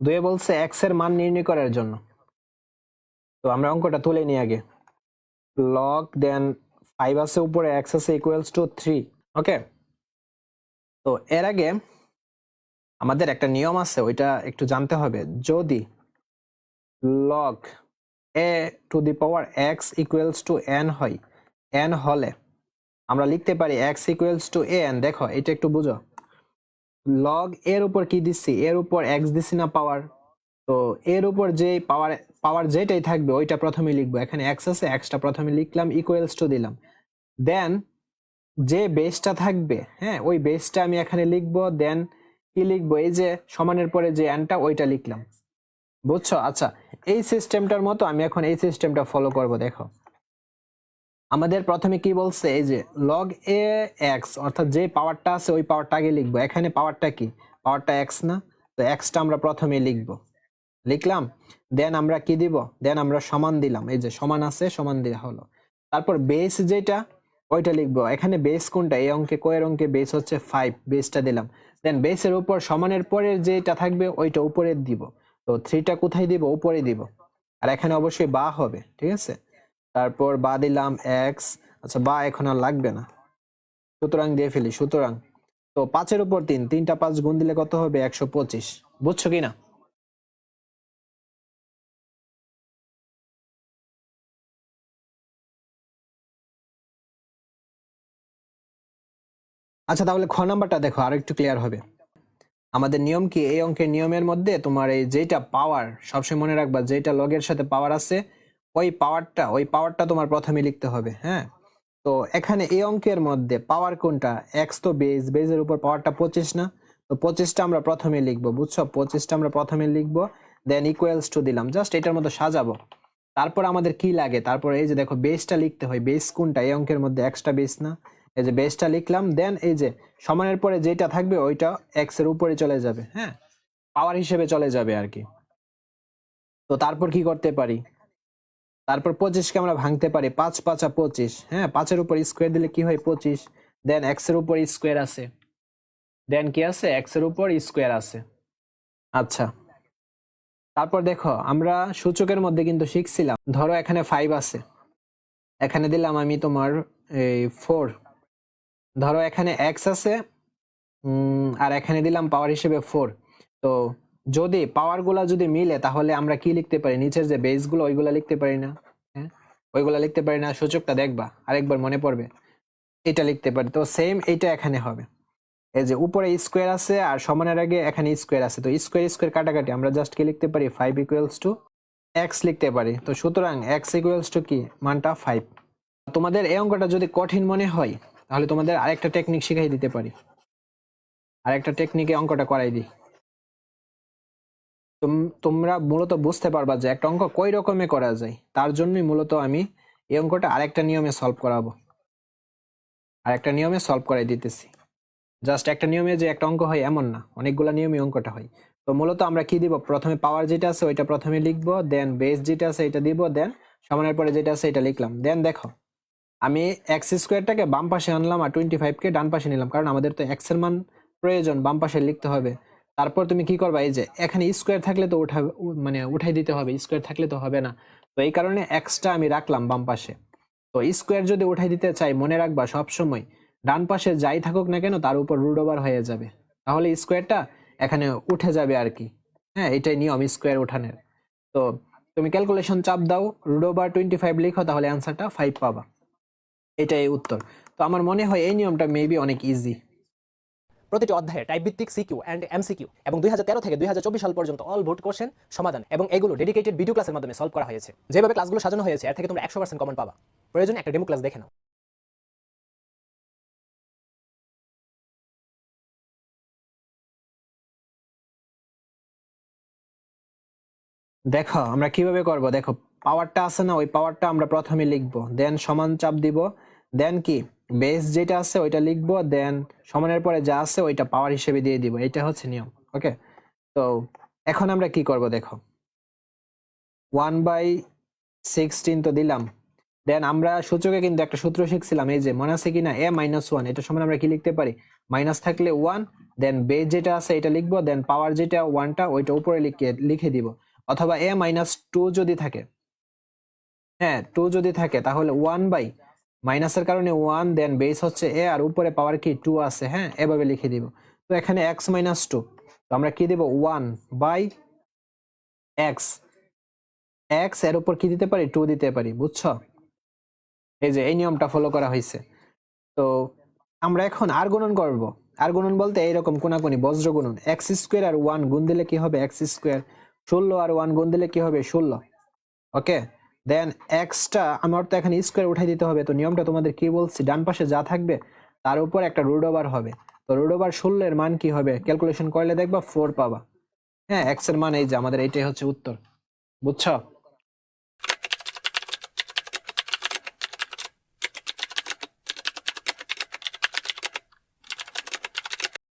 দুয়ে বলছে এক্সের মান নির্ণয় করার জন্য। তো আমরা অঙ্কটা তুলে নিই আগে। লগ দেন ফাইভ আছে, উপরে এক্স আছে ইকুয়ালস টু থ্রি ওকে তো এর আগে আমাদের একটা নিয়ম আছে, ওইটা একটু জানতে হবে। যদি log a to the power x equals to n হয় এন হলে আমরা লিখতে পারি x equals to a n দেখো, এটা একটু বুঝো। লগ এর উপর কি দিচ্ছি? এর উপর এক্স দিচ্ছি না পাওয়ার তো এর উপর যে পাওয়ার পাওয়ার যেটাই থাকবে, ওইটা প্রথমে লিখব। এখানে এক্স আছে এক্সটা প্রথমে লিখলাম ইকুয়ালস টু দিলাম। দেন যে বেসটা থাকবে হ্যাঁ ওই বেসটা আমি এখানে লিখব দেন কি লিখব? এই যে সমানের পরে যে অ্যানটা ওইটা লিখলাম। বুঝছ? আচ্ছা এই সিস্টেমটার মতো আমি এখন এই সিস্টেমটা ফলো করব, দেখো। আমাদের প্রথমে কি বলছে? এই যে লগ এ এক্স অর্থাৎ যে পাওয়ারটা আছে, ওই পাওয়ারটা আগে লিখব। এখানে পাওয়ারটা কি? পাওয়ারটা এক্স না? তো এক্সটা আমরা প্রথমে লিখব। লিখলাম দেন আমরা কি দিব? দেন আমরা সমান দিলাম। এই যে সমান আছে, সমান দেওয়া হলো। তারপর বেস যেটা, ওইটা লিখব। এখানে বেস কোনটা? এই অঙ্কে, কয়ের অঙ্কে বেস হচ্ছে ফাইভ বেসটা দিলাম। দেন বেসের উপর সমানের পরের যেটা থাকবে, ওইটা উপরে দিব। তো থ্রিটা কোথায় দিব? উপরে দিব। আর এখানে অবশ্যই বা হবে, ঠিক আছে? তারপর বা দিলাম এক্স। আচ্ছা বা এখন আর লাগবে না। সুতরাং দিয়ে ফেলি, সুতরাং। তো পাঁচের উপর তিন, তিনটা পাঁচ গুণ দিলে কত হবে? একশো পঁচিশ। বুঝছ কি না? আচ্ছা তাহলে খ নাম্বারটা দেখো, আর একটু ক্লিয়ার হবে। আমাদের নিয়ম কি? এই অঙ্কের নিয়মের মধ্যে তোমার এই যেটা পাওয়ার সবসময় মনে রাখবা যেটা লগের সাথে পাওয়ার আছে ওই পাওয়ারটা ওই পাওয়ারটা তোমার প্রথমে লিখতে হবে হ্যাঁ? তো এখানে এই অঙ্কের মধ্যে পাওয়ার কোনটা? এক্স তো বেজ বেজের উপর পাওয়ারটা পঁচিশ না? তো পঁচিশটা আমরা প্রথমে লিখব, বুঝছ? পঁচিশটা আমরা প্রথমে লিখব দেন ইকুয়ালস টু দিলাম। জাস্ট এটার মতো সাজাবো। তারপর আমাদের কি লাগে? তারপর এই যে দেখো বেসটা লিখতে হয়। বেস কোনটা? এই অঙ্কের মধ্যে এক্সটা বেস না? এই যে বেসটা লিখলাম দেন এই যে সমানের পরে যেটা থাকবে, ওইটা এক্সের উপরে চলে যাবে হ্যাঁ? পাওয়ার হিসেবে চলে যাবে আর কি। তো তারপর কি করতে পারি? তারপর পঁচিশকে আমরা ভাঙতে পারি, পাঁচ পাঁচা পঁচিশ। হ্যাঁ পাঁচের উপর স্কোয়ার দিলে কি হয়? পঁচিশ। দেন এক্সের উপর স্কোয়ার আছে। দেন কি আছে? এক্সের উপর স্কোয়ার আছে। আচ্ছা। তারপর দেখো, আমরা সূচকের মধ্যে কিন্তু শিখছিলাম। ধরো এখানে ফাইভ আছে। এখানে দিলাম আমি তোমার এই ফোর ধরো এখানে এক্স আছে আর এখানে দিলাম পাওয়ার হিসেবে ফোর তো যদি পাওয়ারগুলা যদি মিলে, তাহলে আমরা কি লিখতে পারি? নিচের যে বেসগুলো ওইগুলা লিখতে পারি না। হ্যাঁ? ওইগুলা লিখতে পারি না। সূচকটা দেখবা, আরেকবার মনে পড়বে। এটা লিখতে পারি। তো সেম এইটা এখানে হবে। এই যে উপরে স্কোয়ার আছে আর সমানের আগে এখানে স্কোয়ার আছে। তো স্কোয়ার স্কোয়ার কাটাকাটি, আমরা জাস্ট কি লিখতে পারি? ফাইভ ইকুয়ালস টু এক্স লিখতে পারি। তো সুতরাং এক্স ইকুয়ালস টু কি? মানটা ফাইভ তোমাদের এই অঙ্কটা যদি কঠিন মনে হয়, তাহলে তোমাদের আরেকটা টেকনিক শিখাই দিতে পারি। আরেকটা টেকনিকে অঙ্কটা করাই দিই। তোমরা মূলত বুঝতে পারবা যে একটা অঙ্ক কই রকমে করা যায়। তার জন্যই মূলত আমি এই অঙ্কটা আরেকটা নিয়মে সলভ করাবো। আরেকটা নিয়মে সলভ করাই দিতেছি। জাস্ট একটা নিয়মে যে একটা অঙ্ক হয় এমন না, অনেকগুলো নিয়মে অঙ্কটা হয়। তো মূলত আমরা কি দিব? প্রথমে পাওয়ার যেটা আছে ওইটা প্রথমে লিখব দেন বেস যেটা আছে এটা দিব দেন সমানের পরে যেটা আছে এটা লিখলাম। দেন দেখো, আমি এক্স স্কোয়ারটাকে বাম পাশে আনলাম আর টোয়েন্টি ফাইভকে ডান পাশে নিলাম। কারণ আমাদের তো এক্সের মান প্রয়োজন, বাম পাশে লিখতে হবে। তারপর তুমি কি করবা? এই যে, এখানে স্কোয়ার থাকলে তো উঠা মানে উঠাই দিতে হবে স্কোয়ার থাকলে তো হবে না। তো এই কারণে এক্সটা আমি রাখলাম বাম পাশে। তো স্কোয়ার যদি উঠাই দিতে চাই, মনে রাখবা সব সময় ডান পাশে যাই থাকুক না কেন, তার উপর রুট ওভার হয়ে যাবে। তাহলে স্কোয়ারটা এখানে উঠে যাবে আর কি। হ্যাঁ এটাই নিয়ম স্কোয়ার উঠানের। তো তুমি ক্যালকুলেশন চাপ দাও রুট ওভার টোয়েন্টি ফাইভ লিখো, তাহলে অ্যান্সারটা ফাইভ পাবা। এটাই উত্তর। তো আমার মনে হয় এই নিয়মটা মেবি অনেক ইজি প্রতিটি অধ্যায়ে টাইপ ভিত্তিক সিকিউ অ্যান্ড এমসিকিউ এবং দুই হাজার তেরো থেকে দুই সাল পর্যন্ত অল ভোট কোশ্চেন সমাধান এবং এগুলো ডেডিকেটেড ভিডিও ক্লাসের মাধ্যমে সলভ করা হয়েছে। যেভাবে ক্লাসগুলো সাজানো হয়েছে, এর থেকে তোমরা একশো পার্সেন্ট কমন পাবা। প্রয়োজনে একটা ডেমো ক্লাস দেখে নাও। দেখো, আমরা কীভাবে করব? দেখো পাওয়ারটা আছে না, ওই পাওয়ারটা আমরা প্রথমে লিখব। দেন সমান চাপ দিব। দেন কি? বেস যেটা আছে ওইটা লিখব দেন সমানের পরে যা আছে ওইটা পাওয়ার হিসেবে দিয়ে দিব। এটা হচ্ছে নিয়ম ওকে তো এখন আমরা কি করব দেখো? ওয়ান বাই সিক্সটিন তো দিলাম। দেন আমরা সূচকে কিন্তু একটা সূত্র শিখছিলাম, এই যে মনে আছে কিনা? এ মাইনাস ওয়ান এটা সমান আমরা কি লিখতে পারি? মাইনাস থাকলে ওয়ান দেন বেজ যেটা আছে এটা লিখব দেন পাওয়ার যেটা ওয়ানটা ওইটা উপরে লিখে লিখে দিব। অথবা এ মাইনাস টু যদি থাকে হ্যাঁ টু যদি থাকে, তাহলে ওয়ান বাই মাইনাসের কারণে ওয়ান দেন বেস হচ্ছে এ আর উপরে পাওয়ার কি টু আছে হ্যাঁ? এভাবে লিখে দিব। তো এখানে এক্স মাইনাস টু তো আমরা কি দেব? ওয়ান বাই এক্স এক্সের উপর কি দিতে পারি? টু দিতে পারি, বুঝছ? এই যে এই নিয়মটা ফলো করা হয়েছে। তো আমরা এখন আর গুণন করব। আর গুণন বলতে এইরকম কোনাকুনি, বজ্র গুণন। এক্স স্কোয়ার আর ওয়ান গুণ দিলে কি হবে? এক্স স্কোয়ার ষোলো আর ওয়ান গুণ দিলে কি হবে? ষোলো। ওকে দেন এক্সটা আমার তো এখানে স্কোয়ার উঠাই দিতে হবে। তো নিয়মটা তোমাদের কি বলছি? ডান পাশে যা থাকবে, তার উপর একটা রুট ওভার হবে। তো রুট ওভার ষোলোর মান কি হবে? ক্যালকুলেশন করলে দেখবা ফোর পাবা। হ্যাঁ এক্সের মান এই যে, আমাদের এইটাই হচ্ছে উত্তর। বুঝছ?